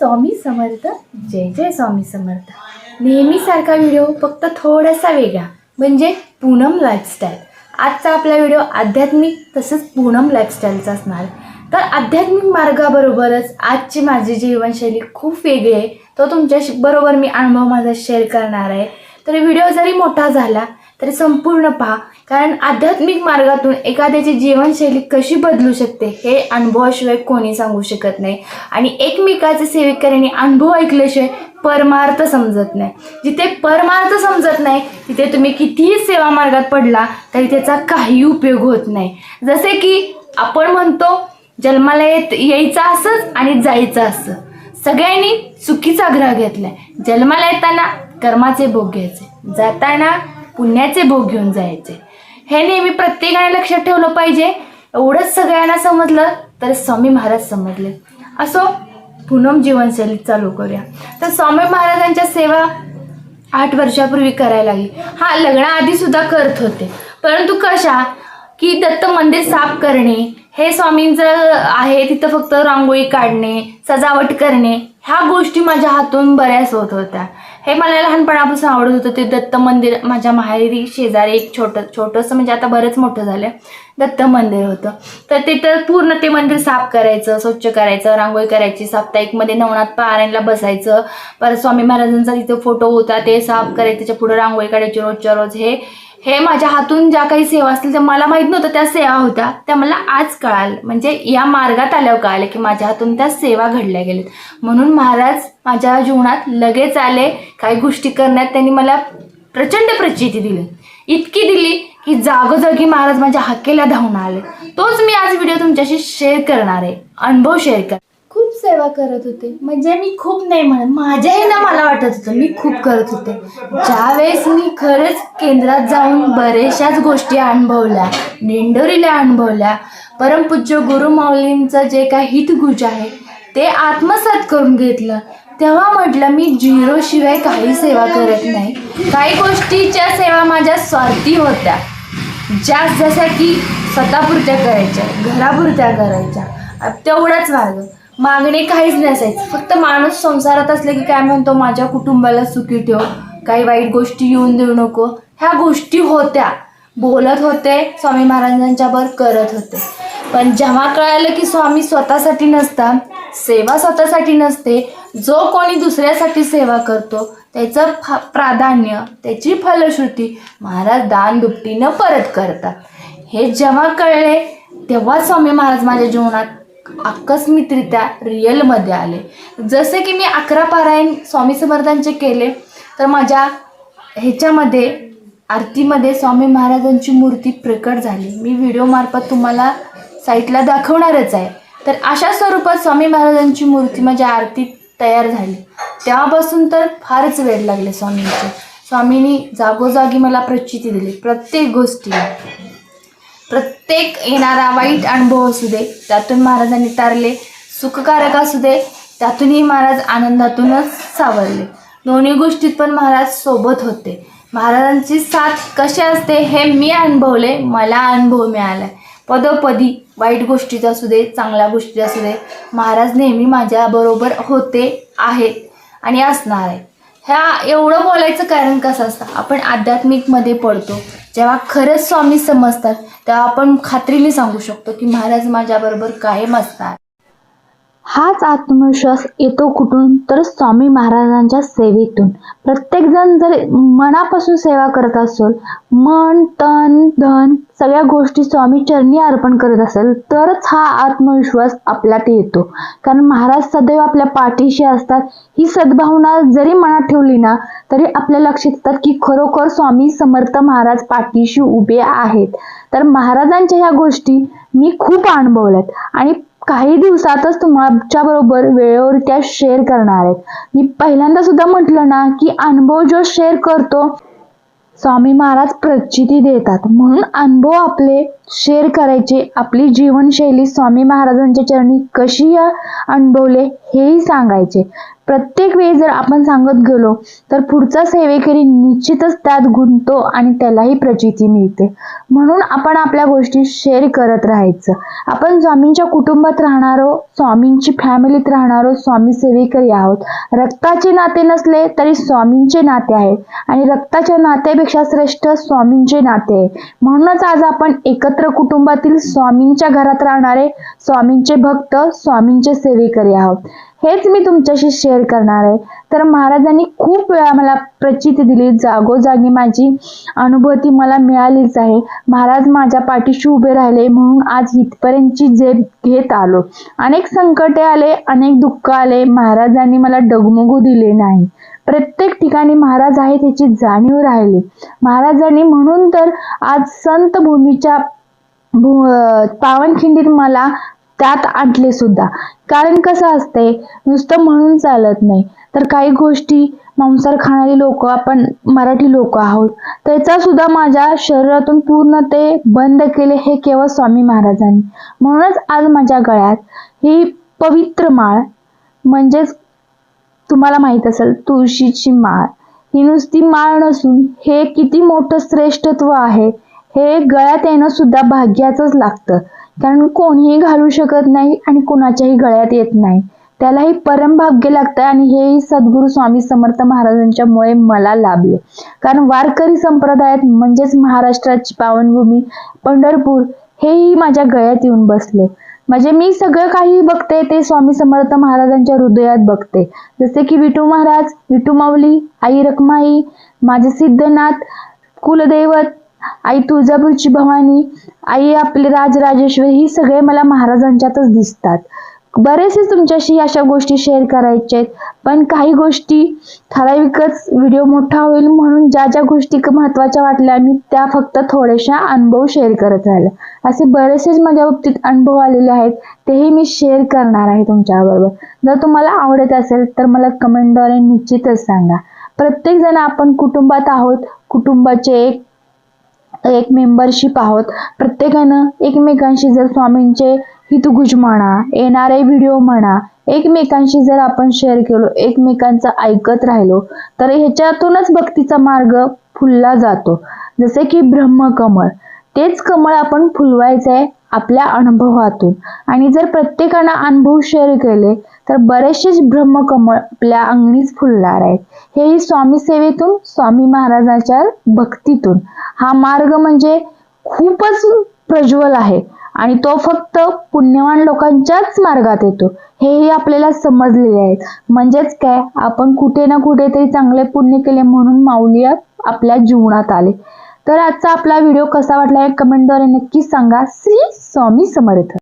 स्वामी समर्थ जय जय Swami Samarth. नेहमीसारखा video फक्त थोडासा वेगळा म्हणजे पूनम लाईफस्टाईल आजचा आपला व्हिडिओ आध्यात्मिक तसंच पूनम लाईफस्टाईलचा असणार. तर आध्यात्मिक मार्गाबरोबरच आजची माझी जीवनशैली खूप वेगळी आहे. तो तुमच्याशी बरोबर मी अनुभव माझा शेअर करणार आहे. तर व्हिडिओ जरी मोठा झाला तर संपूर्ण पहा. कारण आध्यात्मिक मार्गातून एखाद्याची जीवनशैली कशी बदलू शकते हे अनुभवाशिवाय कोणी सांगू शकत नाही. आणि एकमेकाचे सेवेकऱ्यांनी अनुभव ऐकल्याशिवाय परमार्थ समजत नाही. जिथे परमार्थ समजत नाही तिथे तुम्ही कितीही सेवा मार्गात पडला तरी त्याचा काही उपयोग होत नाही. जसे की आपण म्हणतो जन्माला येत यायचं असंच आणि जायचं असं. सगळ्यांनी चुकीचा ग्रह घेतलाय. जन्माला येताना कर्माचे भोग घ्यायचे. जाताना पुण्याचे भोग घेऊन जायचे. हे नेहमी प्रत्येकाने लक्षात ठेवलं पाहिजे. एवढंच सगळ्यांना समजलं तर स्वामी महाराज समजले. असो पूनम जीवनशैली चालू करूया. तर स्वामी महाराजांच्या सेवा आठ वर्षापूर्वी करायला लागली. हा लग्नाआधी सुद्धा करत होते. परंतु कशा? की दत्त मंदिर साफ करणे हे स्वामींचं आहे तिथं फक्त रांगोळी काढणे सजावट करणे ह्या गोष्टी माझ्या हातून बऱ्याच होत होत्या. हे मला लहानपणापासून आवडत होतं ते दत्त मंदिर. माझ्या माहेरी शेजारी एक छोटं छोटंसं म्हणजे आता बरंच मोठं झालं दत्त मंदिर होतं. तर तिथं पूर्ण ते मंदिर साफ करायचं स्वच्छ करायचं रांगोळी करायची साप्ताहिकमध्ये नवनाथ पारायणला बसायचं. परत स्वामी महाराजांचा तिथं फोटो होता ते साफ करायचं त्याच्या पुढं रांगोळी काढायची रोजच्या रोज. हे हे माझ्या हातून ज्या काही सेवा असतील त्या मला माहीत नव्हतं त्या सेवा होत्या. त्या मला आज कळाल. म्हणजे या मार्गात आल्यावर कळालं की माझ्या हातून त्या सेवा घडल्या गेल्यात. म्हणून महाराज माझ्या जीवनात लगेच आले. काही गोष्टी करण्यात त्यांनी मला प्रचंड प्रचिती दिली. इतकी दिली की जागोजागी महाराज माझ्या हाकेला धावून आले. तोच मी आज व्हिडिओ तुमच्याशी शेअर करणार आहे. अनुभव शेअर कर सेवा करत होते. म्हणजे मी खूप नाही म्हणत माझ्याही ना मला वाटत होतं मी खूप करत होते. ज्यावेळेस मी खरंच केंद्रात जाऊन बऱ्याचशाच गोष्टी अनुभवल्या नेंडोरीला अनुभवल्या परमपूज्य गुरु माऊलींचं जे काही हितगुज आहे ते आत्मसात करून घेतलं. तेव्हा म्हटलं मी झिरो शिवाय काही सेवा करत नाही. काही गोष्टीच्या सेवा माझ्या स्वार्थी होत्या. ज्या जशा की स्वतःपुरत्या करायच्या घरापुरत्या करायच्या तेवढंच तेवढाच मार्ग मागणे काहीच नसायचं. फक्त माणूस संसारात असले की काय म्हणतो माझ्या कुटुंबाला सुखी ठेव काही वाईट गोष्टी येऊन देऊ नको. ह्या गोष्टी होत्या. बोलत होते स्वामी महाराजांच्यावर करत होते. पण जेव्हा कळालं की स्वामी स्वतःसाठी नसतात सेवा स्वतःसाठी नसते जो कोणी दुसऱ्यासाठी सेवा करतो त्याचं फा प्राधान्य त्याची फलश्रुती महाराज दान दुपटीनं परत करतात. हे जेव्हा कळले तेव्हा स्वामी महाराज माझ्या जीवनात आकस्मिकरित्या रिअलमध्ये आले. जसे की मी अकरा पारायण स्वामी समर्थांचे केले तर माझ्या ह्याच्यामध्ये आरतीमध्ये स्वामी महाराजांची मूर्ती प्रकट झाली. मी व्हिडिओमार्फत तुम्हाला साईटला दाखवणारच आहे. तर अशा स्वरूपात स्वामी महाराजांची मूर्ती माझ्या आरतीत तयार झाली. तेव्हापासून तर फारच वेळ लागले स्वामींचे. स्वामींनी जागोजागी मला प्रचिती दिली. प्रत्येक गोष्टीला. प्रत्येक येणारा वाईट अनुभव असू दे त्यातून महाराजांनी तारले सुखकारक असू दे त्यातूनही महाराज आनंदातूनच सावरले. दोन्ही गोष्टीत पण महाराज सोबत होते. महाराजांची साथ कशी असते हे मी अनुभवले मला अनुभव मिळाला. पदोपदी वाईट गोष्टीचा असू दे चांगल्या गोष्टी असू दे महाराज नेहमी माझ्याबरोबर होते आहेत आणि असणार आहे ह्या एवढं बोलायचं कारण कसं असतं? आपण आध्यात्मिकमध्ये पडतो. जेव्हा खरंच स्वामी समजतात तेव्हा आपण खात्रीने सांगू शकतो की महाराज माझ्याबरोबर कायम असतात. हाच आत्मविश्वास येतो कुठून? तर स्वामी महाराजांच्या सेवेतून. प्रत्येकजण जर मनापासून सेवा करत असेल मन तन धन सगळ्या गोष्टी स्वामी चरणी अर्पण करत असेल तरच हा आत्मविश्वास आपल्यात येतो. कारण महाराज सदैव आपल्या पाठीशी असतात. ही सद्भावना जरी मनात ठेवली ना तरी आपल्या लक्षात येतात की खरोखर स्वामी समर्थ महाराज पाठीशी उभे आहेत. तर महाराजांच्या ह्या गोष्टी मी खूप अनुभवल्यात. आणि काही दिवसातच तुमच्या बरोबर वेळेवर त्या शेअर करणार आहेत. मी पहिल्यांदा सुद्धा म्हटलं ना की अनुभव जो शेअर करतो स्वामी महाराज प्रचिती देतात. म्हणून अनुभव आपले शेअर करायचे आपली जीवनशैली स्वामी महाराजांच्या चरणी कशी अनुभवले हेही सांगायचे. प्रत्येक वेळी जर आपण सांगत गेलो तर पुढचा सेवेकरी निश्चितच त्यात गुंततो आणि त्यालाही प्रचिती मिळते. म्हणून आपण आपल्या गोष्टी शेअर करत राहायचं. आपण स्वामींच्या कुटुंबात राहणारो स्वामींची फॅमिलीत राहणारो स्वामी सेवेकरी आहोत. रक्ताचे नाते नसले तरी स्वामींचे नाते आहे आणि रक्ताच्या नात्यापेक्षा श्रेष्ठ स्वामींचे नाते आहे. म्हणूनच आज आपण एकत्र कुटुंबातील स्वामींच्या घरात राहणारे स्वामींचे भक्त स्वामींचे सेवेकरी आहोत. हेच मी तुमच्याशी शेअर करणार आहे. तर महाराजांनी खूप वेळा मला प्रचिती दिली. जागोजागी माझी अनुभूती मला मिळालीच आहे. महाराज माझ्या पाठीशी उभे राहिले म्हणून आज इथपर्यंतची झेप घेत आलो. अनेक संकटे आले अनेक दुःख आले. महाराजांनी मला डगमगू दिले नाही. प्रत्येक ठिकाणी महाराज आहे त्याची जाणीव राहिली. महाराजांनी म्हणून तर आज संत भूमीच्या भू पावनखिंडीत मला त्यात आटले सुद्धा. कारण कसं असते नुसतं म्हणून चालत नाही. तर काही गोष्टी मांसाहार खाणारी लोक आपण मराठी लोक आहोत. त्याचा सुद्धा माझ्या शरीरातून पूर्ण ते बंद केले हे केवळ स्वामी महाराजांनी. म्हणूनच आज माझ्या गळ्यात ही पवित्र माळ म्हणजेच तुम्हाला माहीत असेल तुळशीची माळ. ही नुसती माळ नसून हे किती मोठं श्रेष्ठत्व आहे हे गळ्यात येणं सुद्धा भाग्याचंच लागतं. कारण कोणीही घालू शकत नाही आणि कोणाच्याही गळ्यात येत नाही. त्यालाही परम भाग्य लागतं आणि हेही सद्गुरू स्वामी समर्थ महाराजांच्यामुळे मला लाभले. कारण वारकरी संप्रदायात म्हणजेच महाराष्ट्राची पावनभूमी पंढरपूर हेही माझ्या गळ्यात येऊन बसले. म्हणजे मी सगळं काही बघते ते स्वामी समर्थ महाराजांच्या हृदयात बघते. जसे की विठू महाराज विठू माऊली आई रखमाई माझे सिद्धनाथ कुलदैवत आई तुळजापूरची भवानी आई आपले राजराजेश्वरी ही सगळे मला महाराजांच्यातच दिसतात. बरेचसे तुमच्याशी अशा गोष्टी शेअर करायच्या आहेत पण काही गोष्टी ठराविकच व्हिडिओ मोठा होईल म्हणून ज्या ज्या गोष्टी महत्त्वाच्या महत्त्वाच्या वाटल्या मी त्या फक्त थोड्याशा अनुभव शेअर करत राहिले असे बरेचसेच माझ्या बाबतीत अनुभव आलेले आहेत तेही मी शेअर करणार आहे तुमच्याबरोबर. जर तुम्हाला आवडत असेल तर मला कमेंटद्वारे निश्चितच सांगा. प्रत्येक जण आपण कुटुंबात आहोत कुटुंबाचे एक एक मेंबरशिप आहोत. प्रत्येकानं एकमेकांशी जर स्वामींचे हितगुज म्हणा येणारे व्हिडिओ म्हणा एकमेकांशी जर आपण शेअर केलो एकमेकांचं ऐकत राहिलो तर ह्याच्यातूनच भक्तीचा मार्ग फुलला जातो. जसे की ब्रह्मकमळ. तेच कमळ आपण फुलवायचं आहे आपल्या अनुभवातून. आणि जर प्रत्येकानं अनुभव शेअर केले तर बरेचसेच ब्रह्मकमळ आपल्या अंगणीच फुलणार आहेत. हेही स्वामी सेवेतून स्वामी महाराजांच्या भक्तीतून. हा मार्ग म्हणजे खूपच प्रज्वल आहे. आणि तो फक्त पुण्यवान लोकांच्याच मार्गात येतो. हेही आपल्याला समजलेले आहेत. म्हणजेच काय? आपण कुठे ना कुठेतरी चांगले पुण्य केले म्हणून माऊली आपल्या जीवनात आले. तर आजचा आपला व्हिडिओ कसा वाटला हे कमेंटद्वारे नक्कीच सांगा. श्री स्वामी समर्थ.